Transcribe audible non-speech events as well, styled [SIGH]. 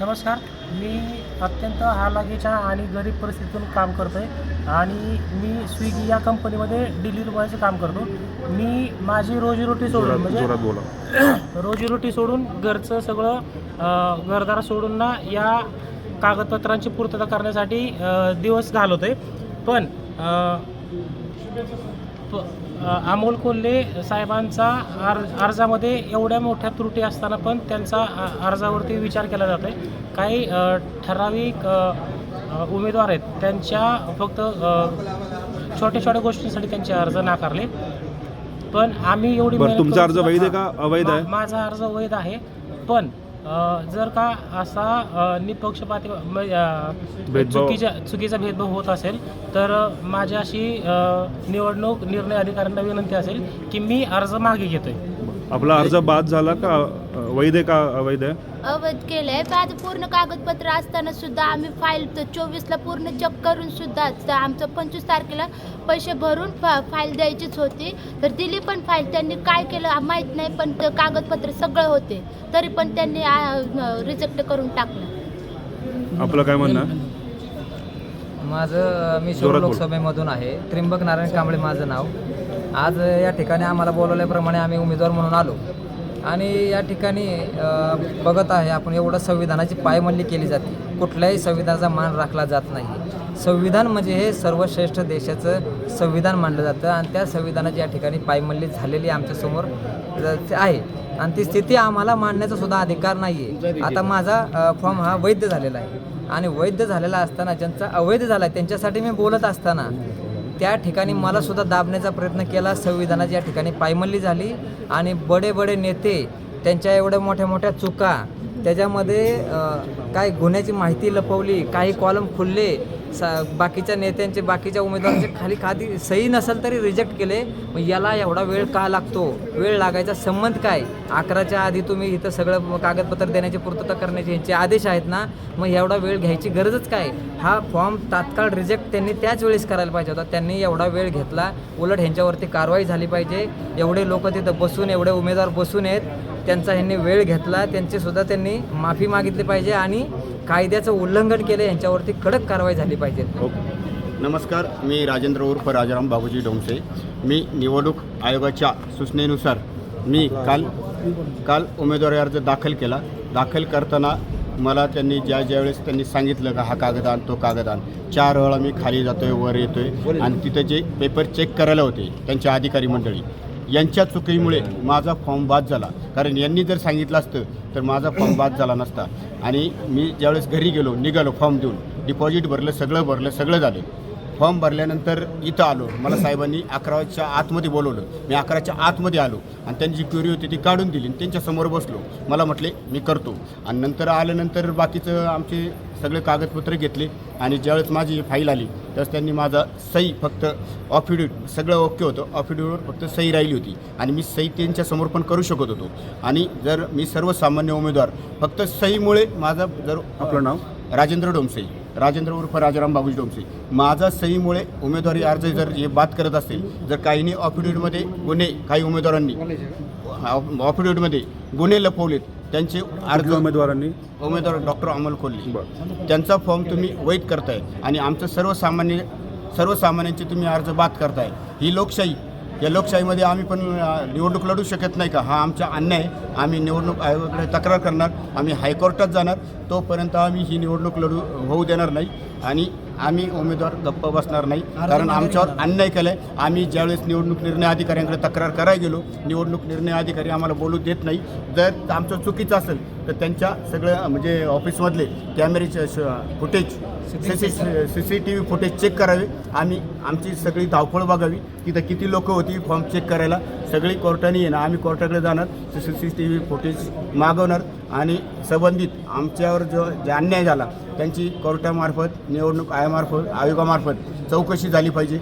नमस्कार मी अत्यंत हालाकीच्या आणि गरीब परिस्थितीतून काम करतो आहे आणि मी स्विगी या कंपनीमध्ये डिलिव्हरी बॉयचं काम करतो. मी माझी रोजीरोटी सोडून म्हणजे [CLEARS THROAT] रोजीरोटी सोडून घरचं सगळं घरदार सोडून ना या कागदपत्रांची पूर्तता करण्यासाठी दिवस घालवतोय. पण अ, प- अ, अमोल कोल्हे साहेबांचा अर्ज अर्जामध्ये एवढ्या मोठ्या त्रुटी असताना पण त्यांचा अर्जावरती विचार केला जातो आहे काही ठराविक उमेदवार आहेत त्यांच्या फक्त छोट्या छोट्या गोष्टींसाठी त्यांचे अर्ज नाकारले. पण आम्ही एवढी तुमचा अर्ज वैध आहे का अवैध आहे? माझा अर्ज वैध आहे. पण जर का असा निपक्षपाती चुकीच्या चुकीचा भेदभाव होत असेल तर अ, माझ्याशी अ, निवडणूक निर्णय अधिकाऱ्यांना विनंती असेल की मी अर्ज मागे घेतोय. आपला अर्ज बाद झाला का? वैध आहे का अवैध आहे अवैध केलंय. माझं पूर्ण कागदपत्र असताना सुद्धा आम्ही फाईल चोवीसला पूर्ण चेक करून सुद्धा त- आमचं पंचवीस तारखेला पैसे भरून फा फाईल द्यायचीच होती. तर दिली पण फाईल त्यांनी काय केलं माहीत नाही पण ते कागदपत्र सगळं होते. तरी पण त्यांनी रिजेक्ट करून टाकलं. आपलं काय म्हणणं? आहे? माझं मी शिरूर जोरात बोल. लोकसभेमधून आहे. त्र्यंबक नारायण कांबळे माझं नाव. आज या ठिकाणी आम्हाला बोलवल्याप्रमाणे आम्ही उमेदवार म्हणून आलो. आणि या ठिकाणी बघत आहे आपण एवढं संविधानाची पायमल्ली केली जाते. कुठल्याही संविधानाचा मान राखला जात नाही. संविधान म्हणजे हे सर्वश्रेष्ठ देशाचं संविधान मानलं जातं आणि त्या संविधानाची या ठिकाणी पायमल्ली झालेली आमच्यासमोर आहे. आणि ती स्थिती आम्हाला मांडण्याचा सुद्धा अधिकार नाही आहे आता माझा फॉर्म हा वैध झालेला आहे. आणि वैध झालेला असताना ज्यांचा अवैध झाला आहे त्यांच्यासाठी मी बोलत असताना त्या ठिकाणी मला सुद्धा दाबण्याचा प्रयत्न केला. संविधानाची या ठिकाणी पायमल्ली झाली आणि बडे बडे नेते त्यांच्या एवढ्या मोठ्या मोठ्या चुका त्याच्यामध्ये काय गुन्ह्याची माहिती लपवली काही कॉलम खुलले सा बाकीच्या नेत्यांचे बाकीच्या उमेदवारांचे खाली खादी सही नसेल तरी रिजेक्ट केले मग याला एवढा वेळ का लागतो? वेळ लागायचा संबंध काय? अकराच्या आधी तुम्ही इथं सगळं कागदपत्र देण्याची पूर्तता करण्याचे यांचे आदेश आहेत ना मग एवढा वेळ घ्यायची गरजच काय? हा फॉर्म तात्काळ रिजेक्ट त्यांनी त्याच वेळेस करायला पाहिजे होता. त्यांनी एवढा वेळ घेतला उलट ह्यांच्यावरती कारवाई झाली पाहिजे. एवढे लोक तिथं बसून एवढे उमेदवार बसून आहेत. त्यांचा ह्यांनी वेळ घेतला त्यांची सुद्धा त्यांनी माफी मागितली पाहिजे आणि कायद्याचं उल्लंघन केलं यांच्यावरती कडक कारवाई झाली पाहिजे. ओके. नमस्कार मी राजेंद्र उर्फ राजाराम बाबूजी डोंगसे. मी निवडणूक आयोगाच्या सूचनेनुसार मी काल काल उमेदवारी अर्ज दाखल केला. दाखल करताना मला त्यांनी ज्या ज्यावेळेस त्यांनी सांगितलं का हा कागद आण तो कागद आण चार वेळा मी खाली जातोय वर येतोय. आणि तिथं जे पेपर चेक करायला होते त्यांच्या अधिकारी मंडळी यांच्या चुकीमुळे माझा फॉर्म बाद झाला. कारण यांनी जर सांगितलं असतं तर माझा फॉर्म बाद झाला नसता. आणि मी ज्यावेळेस घरी गेलो निघालो फॉर्म देऊन डिपॉझिट भरलं सगळं भरलं सगळं झालं. फॉर्म भरल्यानंतर इथं आलो. मला साहेबांनी अकराच्या आतमध्ये बोलवलं. मी अकराच्या आतमध्ये आलो आणि त्यांची क्युरी होती ती काढून दिली आणि त्यांच्यासमोर बसलो. मला म्हटले मी करतो. आणि नंतर आल्यानंतर बाकीचं आमचे सगळे कागदपत्र घेतले आणि ज्यावेळेस माझी फाईल आली त्यावेळेस त्यांनी माझा सही फक्त ऑफिडेविट सगळं ओके होतं. ऑफिडेविटवर फक्त सही राहिली होती. आणि मी सही त्यांच्यासमोर पण करू शकत होतो. आणि जर मी सर्वसामान्य उमेदवार फक्त सहीमुळे माझा जर आपलं नाव? राजेंद्र डोमसे राजेंद्र उर्फ राजाराम बाबूजी डोमसे. माझा सहीमुळे उमेदवारी अर्ज जर हे बाद करत असेल जर काहींनी ऑफिडेविटमध्ये गुन्हे काही उमेदवारांनी ऑफिडेविटमध्ये गुन्हे लपवलेत त्यांचे अर्ज उमेदवारांनी? उमेदवार डॉक्टर अमोल बरं. त्यांचा फॉर्म तुम्ही वैध करताय आणि आमचं सर्वसामान्य सर्वसामान्यांचे तुम्ही अर्ज बाद करताय. ही लोकशाही या लोकशाहीमध्ये आम्ही पण निवडणूक लढू शकत नाही का? हा आमचा अन्याय. आहे. आम्ही निवडणूक आयोगाकडे तक्रार करणार. आम्ही हायकोर्टात जाणार. तोपर्यंत आम्ही ही निवडणूक लढू होऊ देणार नाही. आणि आम्ही उमेदवार गप्प बसणार नाही. कारण आमच्यावर अन्याय केला आहे आम्ही ज्यावेळेस निवडणूक निर्णय अधिकाऱ्यांकडे तक्रार करायला गेलो निवडणूक निर्णय अधिकारी आम्हाला बोलू देत नाही. जर आमचं चुकीचं असेल तर त्यांच्या सगळं म्हणजे ऑफिसमधले कॅमेरेचे footage C C T V footage check करावे. आम्ही आमची सगळी धावपळ बघावी. तिथं किती लोकं होती फॉर्म चेक करायला. सगळी कोर्टाने येणार आम्ही कोर्टाकडे जाणार C C T V footage मागवणार. आणि संबंधित आमच्यावर जो जे अन्याय झाला त्यांची कोर्टामार्फत निवडणूक आयोगामार्फत आयोगामार्फत चौकशी झाली पाहिजे.